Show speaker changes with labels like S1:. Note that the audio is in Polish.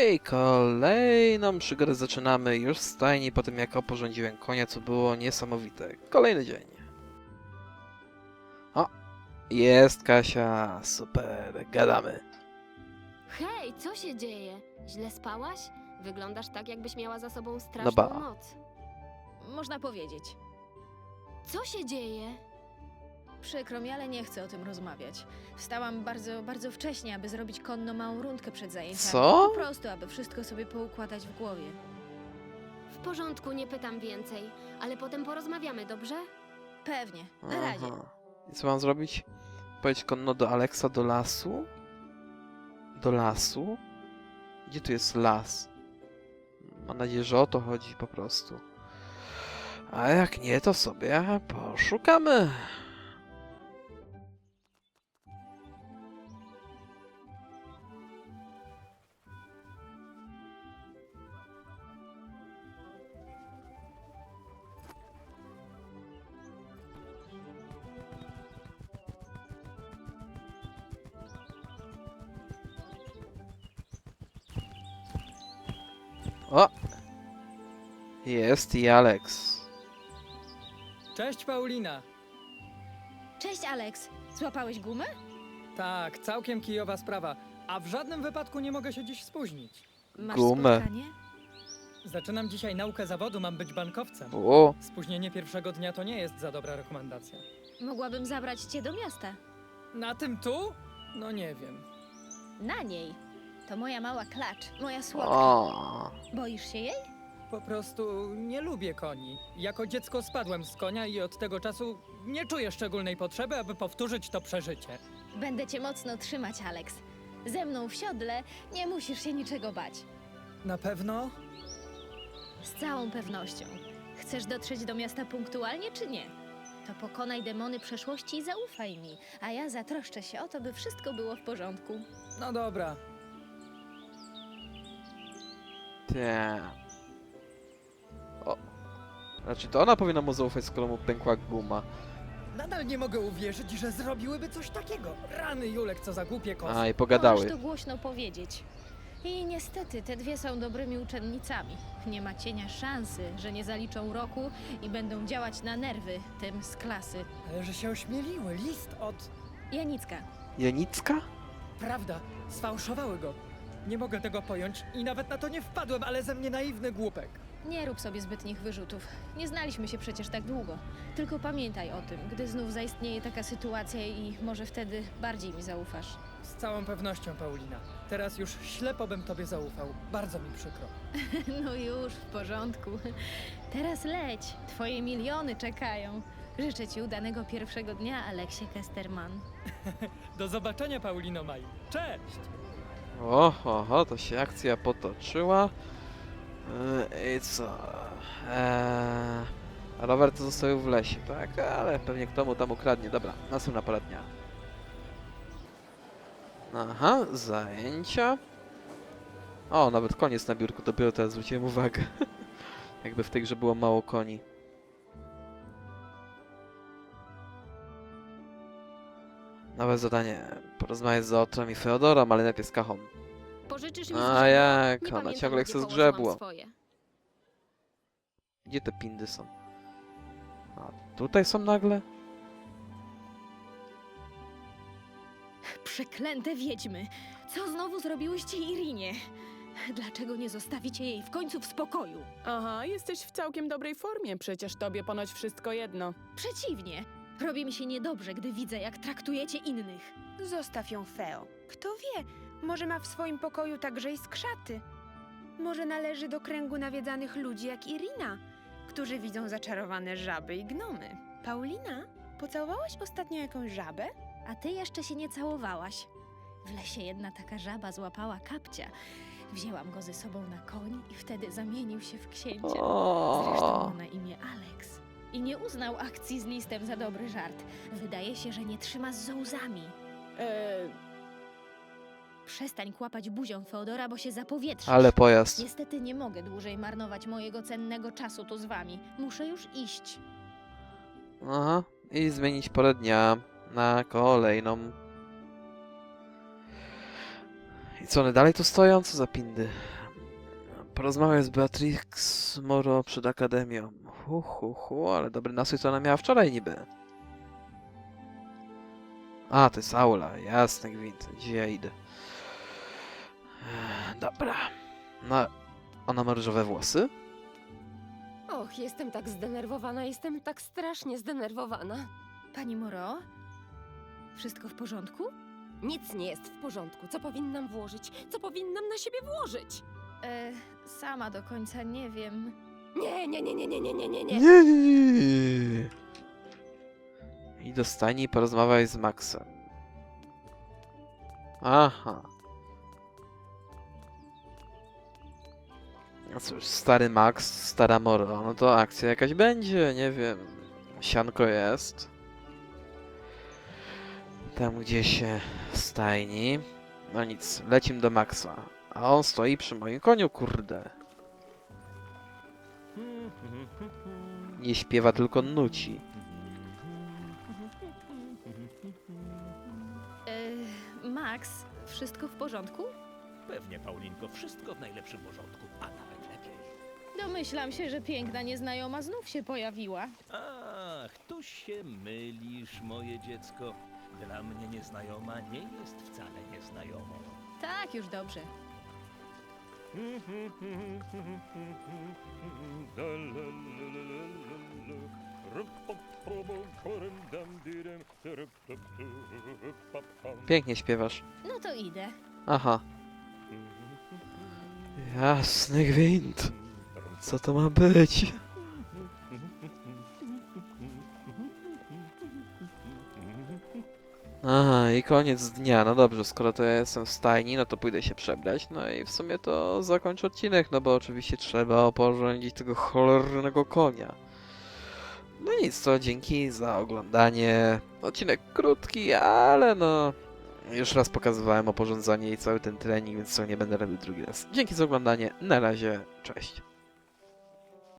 S1: Okej, kolejną przygodę zaczynamy już w stajni po tym jak oporządziłem konia, co było niesamowite. Kolejny dzień. O, jest Kasia, super, gadamy.
S2: Hej, co się dzieje? Źle spałaś? Wyglądasz tak, jakbyś miała za sobą straszną
S1: No ba.
S2: noc.
S3: Można powiedzieć.
S2: Co się dzieje?
S3: Przykro mi, ale nie chcę o tym rozmawiać. Wstałam bardzo, bardzo wcześnie, aby zrobić konno małą rundkę przed zajęciami.
S1: Co?
S3: Po prostu, aby wszystko sobie poukładać w głowie.
S2: W porządku, nie pytam więcej, ale potem porozmawiamy, dobrze?
S3: Pewnie. Na razie.
S1: Aha. I co mam zrobić? Pojedź konno do Aleksa do lasu? Do lasu? Gdzie tu jest las? Mam nadzieję, że o to chodzi po prostu. A jak nie, to sobie poszukamy. O! Jest i Alex.
S4: Cześć Paulina.
S3: Cześć, Alex. Złapałeś gumę?
S4: Tak, całkiem kijowa sprawa, a w żadnym wypadku nie mogę się dziś spóźnić.
S3: Masz
S1: Gumę.
S3: spotkanie?
S4: Zaczynam dzisiaj naukę zawodu, mam być bankowcem.
S1: O!
S4: Spóźnienie pierwszego dnia to nie jest za dobra rekomendacja.
S3: Mogłabym zabrać cię do miasta.
S4: Na tym tu? No nie wiem.
S3: Na niej. To moja mała klacz, moja słodka.
S1: O!
S3: Boisz się jej?
S4: Po prostu nie lubię koni. Jako dziecko spadłem z konia i od tego czasu nie czuję szczególnej potrzeby, aby powtórzyć to przeżycie.
S3: Będę cię mocno trzymać, Alex. Ze mną w siodle nie musisz się niczego bać.
S4: Na pewno?
S3: Z całą pewnością. Chcesz dotrzeć do miasta punktualnie, czy nie? To pokonaj demony przeszłości i zaufaj mi, a ja zatroszczę się o to, by wszystko było w porządku.
S4: No dobra.
S1: Te. O. Znaczy to ona powinna mu zaufać, skoro mu pękła guma.
S4: Nadal nie mogę uwierzyć, że zrobiłyby coś takiego. Rany Julek, co za głupie kosy.
S1: A, i
S3: Możesz
S1: pogadały.
S3: to głośno powiedzieć. I niestety te dwie są dobrymi uczennicami. Nie ma cienia szansy, że nie zaliczą roku i będą działać na nerwy tym z klasy.
S4: Ale że się ośmieliły. List od...
S3: Janicka,
S1: Janicka?
S4: Prawda, sfałszowały go. Nie mogę tego pojąć i nawet na to nie wpadłem, ale ze mnie naiwny głupek.
S3: nie rób sobie zbytnich wyrzutów. Nie znaliśmy się przecież tak długo. Tylko pamiętaj o tym, gdy znów zaistnieje taka sytuacja i może wtedy bardziej mi zaufasz.
S4: Z całą pewnością, Paulina. Teraz już ślepo bym tobie zaufał. Bardzo mi przykro.
S3: No już, w porządku. Teraz leć. Twoje miliony czekają. Życzę ci udanego pierwszego dnia, Aleksie Kesterman.
S4: Do zobaczenia, Paulino Maj. Cześć!
S1: Oho, to się akcja potoczyła. Yy, I co? Eee, Robert zostawił w lesie, tak? Ale pewnie kto mu tam ukradnie. Dobra, następna pora dnia. Aha, zajęcia. O, nawet koniec na biurku, dopiero teraz zwróciłem uwagę. Jakby w tej grze było mało koni. Nowe zadanie. Porozmawiać z Otrem i Feodorem, ale najpierw z Kachą.
S2: Pożyczysz mi
S1: A jak,
S2: Nie
S1: ona
S2: pamiętam,
S1: ciągle
S2: gdzie
S1: chce zgrzebło.
S2: Swoje.
S1: Gdzie te pindy są? A tutaj są nagle?
S3: Przeklęte wiedźmy! Co znowu zrobiłyście Irinie? Dlaczego nie zostawicie jej w końcu w spokoju?
S5: Aha, jesteś w całkiem dobrej formie, przecież tobie ponoć wszystko jedno.
S3: Przeciwnie. Robi mi się niedobrze, gdy widzę, jak traktujecie innych.
S6: Zostaw ją, Feo. Kto wie, może ma w swoim pokoju także i skrzaty. Może należy do kręgu nawiedzanych ludzi jak Irina, którzy widzą zaczarowane żaby i gnomy. Paulina, pocałowałaś ostatnio jakąś żabę?
S3: A ty jeszcze się nie całowałaś. W lesie jedna taka żaba złapała kapcia. Wzięłam go ze sobą na koń i wtedy zamienił się w księcia. Zresztą I nie uznał akcji z listem za dobry żart. Wydaje się, że nie trzyma z zołzami.
S5: Eee,
S3: Przestań kłapać buzią Feodora, bo się zapowietrzysz.
S1: ale pojazd.
S3: Niestety nie mogę dłużej marnować mojego cennego czasu tu z wami. Muszę już iść.
S1: Aha, i zmienić porę dnia na kolejną. I co, one dalej tu stoją? Co za pindy? Porozmawiaj z Beatrix Moro przed Akademią. Hu, hu, hu, ale dobry nastrój to ona miała wczoraj niby. A, to jest aula, jasny gwint. Gdzie ja idę? Dobra. No, ona ma różowe włosy?
S7: Och, jestem tak zdenerwowana, jestem tak strasznie zdenerwowana.
S3: Pani Moro? Wszystko w porządku?
S7: Nic nie jest w porządku. Co powinnam włożyć? Co powinnam na siebie włożyć?
S3: E, sama do końca nie wiem.
S7: Nie, nie, nie, nie, nie, nie, nie, nie, nie.
S1: Nie, nie, nie, nie. I do stajni i porozmawiaj z Maxem. Aha. No cóż, stary Max, stara Moro, no to akcja jakaś będzie, nie wiem. Sianko jest. Tam gdzie się stajni. No nic, lecim do Maxa. A on stoi przy moim koniu, kurde. Nie śpiewa, tylko nuci.
S3: E, Max, wszystko w porządku?
S8: Pewnie, Paulinko, wszystko w najlepszym porządku, a nawet lepiej.
S3: Domyślam się, że piękna nieznajoma znów się pojawiła.
S8: Ach, tu się mylisz, moje dziecko. Dla mnie nieznajoma nie jest wcale nieznajomą.
S3: Tak, już dobrze.
S1: Pięknie śpiewasz.
S3: No to idę.
S1: Aha. Jasny gwint. Co to ma być? Aha, i koniec dnia. No dobrze, skoro to ja jestem w stajni, no to pójdę się przebrać. No i w sumie to zakończę odcinek, no bo oczywiście trzeba oporządzić tego cholernego konia. No nic, to dzięki za oglądanie. Odcinek krótki, ale no... Już raz pokazywałem oporządzanie i cały ten trening, więc co nie będę robił drugi raz. Dzięki za oglądanie, na razie, cześć.